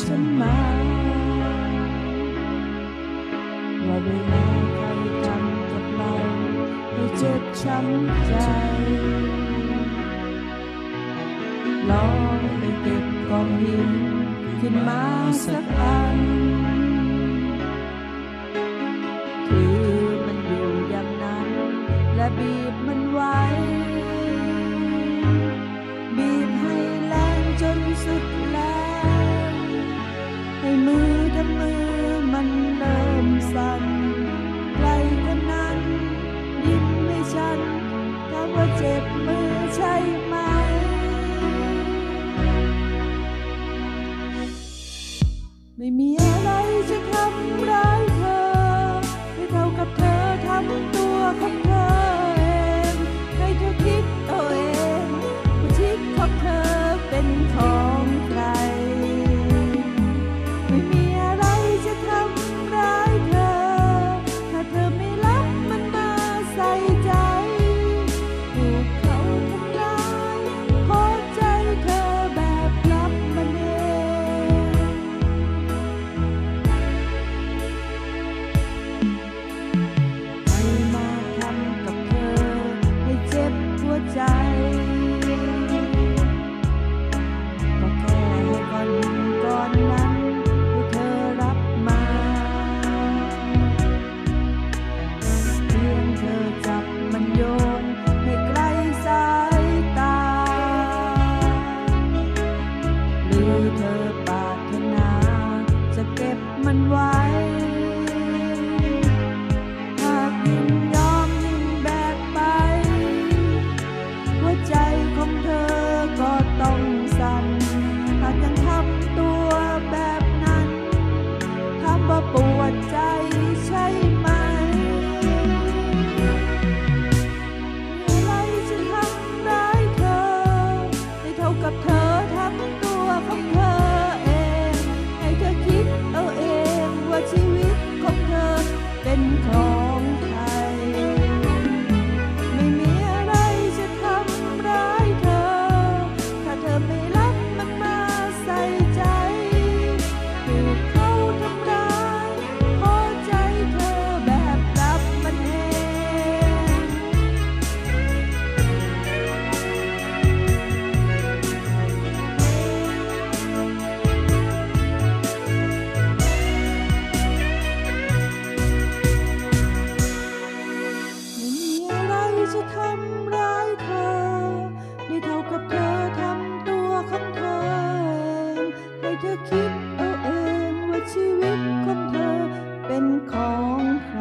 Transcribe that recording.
ฉัมาว่าเวลาใครทำกับเราให้เจ็บช้ำใจลองไปเก็บกองหินขึ้นมาสักอัน ของใคร